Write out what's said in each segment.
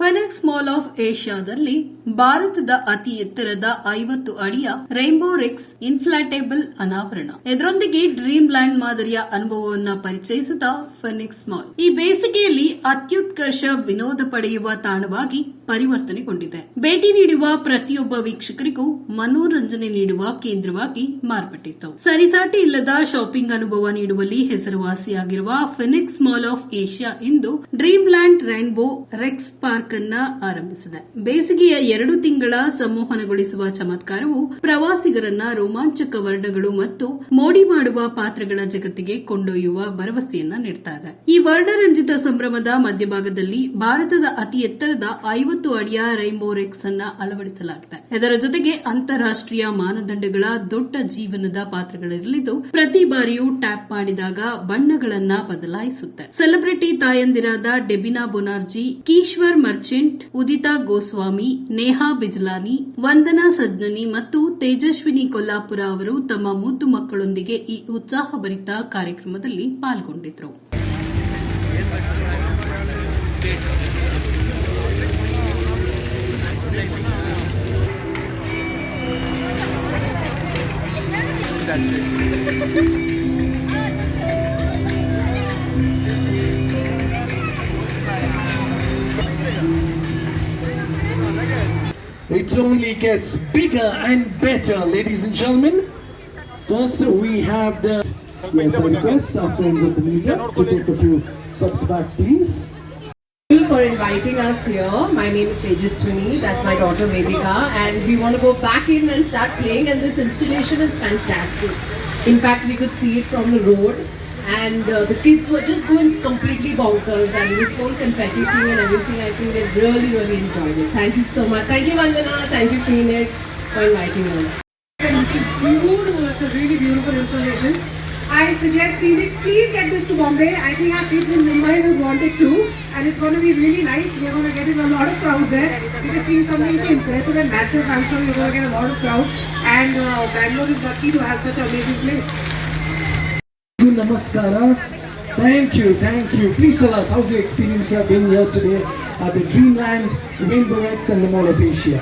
ಫೆನೆಕ್ಸ್ mall of ಏಷ್ಯಾದಲ್ಲಿ ಭಾರತದ ಅತಿ ಎತ್ತರದ ಐವತ್ತು ಅಡಿಯ ರೈನ್ಬೋ ರಿಕ್ಸ್ ಇನ್ಫ್ಲಾಟೇಬಲ್ ಅನಾವರಣ. ಇದರೊಂದಿಗೆ ಡ್ರೀಮ್ ಲ್ಯಾಂಡ್ ಮಾದರಿಯ ಅನುಭವವನ್ನ ಪರಿಚಯಿಸಿದ ಫೆನಿಕ್ಸ್ ಮಾಲ್ ಈ ಬೇಸಿಗೆಯಲ್ಲಿ ಅತ್ಯುತ್ಕರ್ಷ ವಿನೋದ ಪಡೆಯುವ ತಾಣವಾಗಿ ಪರಿವರ್ತನೆಗೊಂಡಿದೆ. ಭೇಟಿ ನೀಡುವ ಪ್ರತಿಯೊಬ್ಬ ವೀಕ್ಷಕರಿಗೂ ಮನೋರಂಜನೆ ನೀಡುವ ಕೇಂದ್ರವಾಗಿ ಮಾರ್ಪಟ್ಟಿತ್ತು. ಸರಿಸಾಟಿ ಇಲ್ಲದ ಶಾಪಿಂಗ್ ಅನುಭವ ನೀಡುವಲ್ಲಿ ಹೆಸರುವಾಸಿಯಾಗಿರುವ Phoenix mall of Asia into dream land rainbow rex park ಅನ್ನ ಆರಂಭಿಸಿದೆ. ಬೇಸಿಗೆಯ ಎರಡು ತಿಂಗಳ ಸಂಮೋಹನಗೊಳಿಸುವ ಚಮತ್ಕಾರವು ಪ್ರವಾಸಿಗರನ್ನ ರೋಮಾಂಚಕ ವರ್ಣಗಳು ಮತ್ತು ಮೋಡಿ ಮಾಡುವ ಪಾತ್ರಗಳ ಜಗತ್ತಿಗೆ ಕೊಂಡೊಯ್ಯುವ ಭರವಸೆಯನ್ನ ನೀಡ್ತಾ ಇದೆ. ಈ ವರ್ಣರಂಜಿತ ಸಂಭ್ರಮದ ಮಧ್ಯಭಾಗದಲ್ಲಿ ಭಾರತದ ಅತಿ ಎತ್ತರದ ಐವತ್ತು ಅಡಿಯ ರೈನ್ಬೋ ರೆಕ್ಸ್ ಅನ್ನ ಅಳವಡಿಸಲಾಗಿದೆ. ಇದರ ಜೊತೆಗೆ ಅಂತಾರಾಷ್ಟ್ರೀಯ ಮಾನದಂಡಗಳ ದೊಡ್ಡ ಜೀವನದ ಪಾತ್ರಗಳಿರಲಿದ್ದು, ಪ್ರತಿ ಬಾರಿಯೂ ಟ್ಯಾಪ್ ಮಾಡಿದಾಗ ಬಣ್ಣಗಳನ್ನ ಬದಲಾಯಿಸುತ್ತೆ. ಸೆಲೆಬ್ರಿಟಿ ತಾಯಂದಿರಾದ ಡೆಬಿನಾ ಬೊನಾರ್ಜಿ, ಕೀಶ್ವರ್ ಮರ್ಚೆಂಟ್ ಉದಿತಾ ಗೋಸ್ವಾಮಿ ನೇಹಾ ಬಿಜ್ಲಾನಿ ವಂದನಾ ಸಜ್ನನಿ ಮತ್ತು ತೇಜಸ್ವಿನಿ ಕೊಲ್ಲಾಪುರ ಅವರು ತಮ್ಮ ಮುದ್ದು ಮಕ್ಕಳೊಂದಿಗೆ ಈ ಉತ್ಸಾಹಭರಿತ ಕಾರ್ಯಕ್ರಮದಲ್ಲಿ ಪಾಲ್ಗೊಂಡಿದ್ರು. Gets bigger and better, ladies and gentlemen. First, we have the. Yes, I request our friends of the media to take a few steps back, please. Thank you for inviting us here. My name is Tejaswini, that's my daughter Vedika, and we want to go back in and start playing. And this installation is fantastic. In fact, we could see it from the road, and uh, the kids were just going completely bonkers. And this whole confetti thing and everything, I think they really, really enjoyed it. Thank you so much. Thank you, Vandana. Thank you, Phoenix, for inviting us. And this is beautiful. It's a really beautiful installation. I suggest Phoenix, please get this to Bombay. I think our kids in Mumbai would want it too. And it's going to be really nice. We're going to get in a lot of crowd there. Because seeing something so impressive and massive, I'm sure you're going to get a lot of crowd. And uh, Bangalore is lucky to have such an amazing place. Namaskara. Thank you, thank you. Please tell us how's your experience here being here today at the Dreamland, Rainbow X and the Mall of Asia.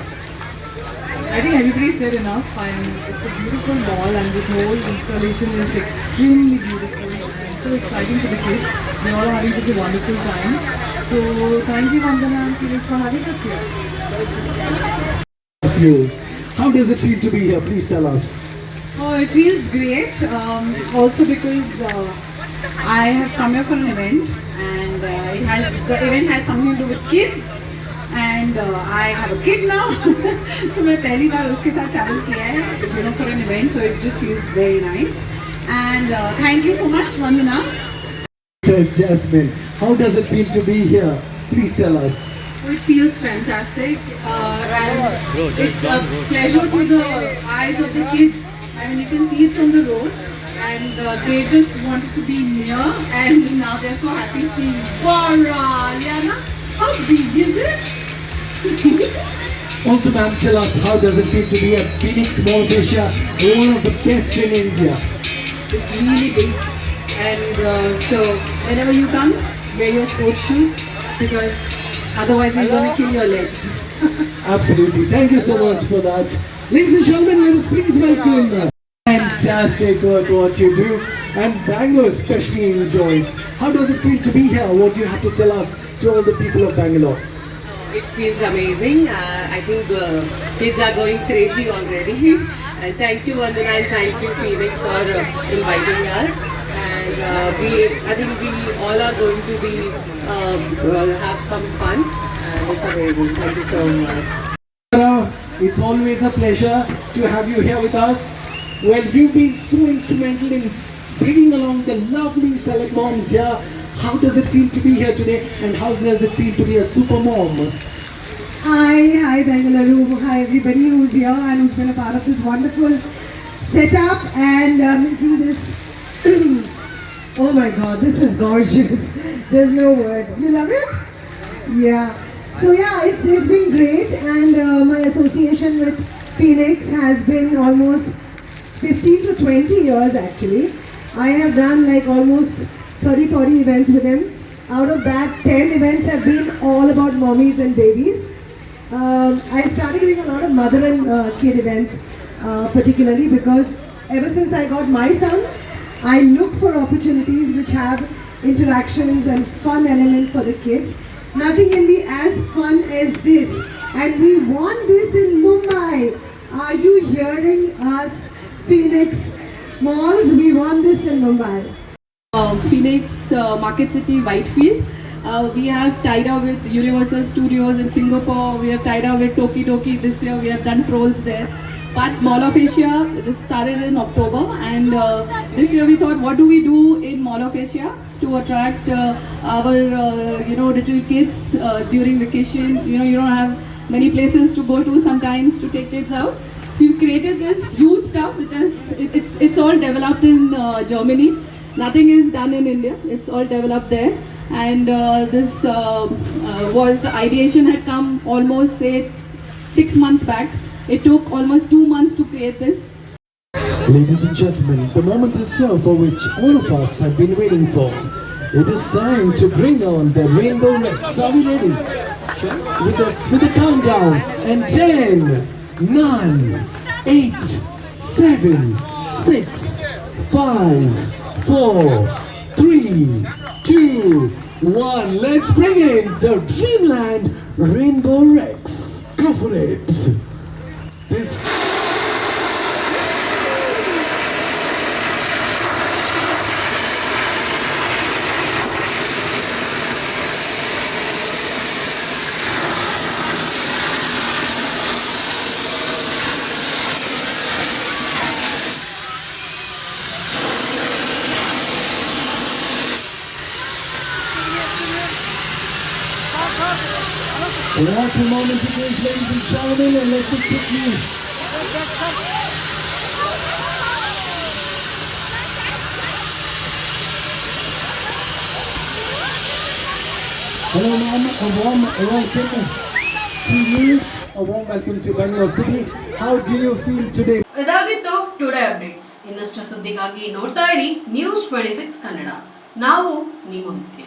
I think everybody said enough and it's a beautiful mall and the whole installation is extremely beautiful and so exciting for the kids. They all are having such a wonderful time. So thank you Vandana and Felix for having us here. You. How does it feel to be here? Please tell us. Oh, it feels great. Um, also because uh, I have come here for an event and uh, it has the event has something to do with kids and uh, I have a kid now. तो मैं पहली बार उसके साथ travel किया है you know for an event so it just feels very nice. And uh, thank you so much Vandana. Says Jasmine. How does it feel to be here? Please tell us. It feels fantastic uh, and it's a pleasure to the eyes of the kids. I mean, you can see it from the road and uh, they just wanted to be near and now they're so happy seeing. Wow, Liana, how big is it? Also, ma'am, tell us how does it feel to be at Phoenix Mall of Asia, one of the best in India? It's really big and uh, so whenever you come, wear your sports shoes because otherwise it's going to kill your legs. Absolutely. Thank you so much for that. Ladies and gentlemen, let us please welcome the fantastic work what you do and Bangalore especially enjoys. How does it feel to be here? What do you have to tell us to all the people of Bangalore? It feels amazing. Uh, I think the kids are going crazy already. and thank you, Vandana, and thank you, Phoenix, for uh, inviting us. And uh, we, I think we all are going to be um, have some fun. And it's amazing. Thank you so much. It's always a pleasure to have you here with us. Well, you've been so instrumental in bringing along the lovely select moms here. How does it feel to be here today and how does it feel to be a super mom? Hi, hi Bangalore. Hi everybody who's here and who's been a part of this wonderful setup and uh, making this. oh my God, this is gorgeous. There's no word. You love it? Yeah. So yeah, it's it's been great and uh, my association with Phoenix has been almost 15 to 20 years actually. I have done like almost 30 40 events with them. out of that, 10 events have been all about mommies and babies. Um, I started doing a lot of mother and uh, kid events, uh, particularly because ever since I got my son, I look for opportunities which have interactions and fun element for the kids. Nothing can be as fun as this. And we won this in Mumbai. Are you hearing us, Phoenix Malls? We won this in Mumbai. uh, Phoenix, uh, Market City, Whitefield. Uh, we have tied up with Universal Studios in Singapore. We have tied up with Toki Toki this year. We have done trolls there. But Mall of Asia just started in October, and uh, this year we thought, what do we do in Mall of Asia to attract uh, our uh, you know little kids uh, during vacation? You know, you don't have many places to go to sometimes to take kids out. We created this huge stuff, which is it, it's it's all developed in uh, Germany. Nothing is done in India. It's all developed there. And uh, this uh, uh, was the ideation had come almost say six months back. It took almost two months to create this. Ladies and gentlemen, the moment is here for which all of us have been waiting for. It is time to bring on the Rainbow Rex. Are we ready? With the, with the countdown. And 10, 9, 8, 7, 6, 5, 4, 3, 2, 1. Let's bring in the Dreamland Rainbow Rex. Go for it. This What a moment it is, ladies and gentlemen, and let me take you. Hello, ma'am. A warm welcome to you. A warm welcome to Bangalore City. How do you feel today? ಇದಾಗಿತ್ತು today updates ಇನ್ನಷ್ಟು ಸುದ್ದಿಗಾಗಿ ನೋಡ್ತಾ ಇರಿ news twenty six Kannada ನಾವು ನಿಮ್ಮೊಂದಿಗೆ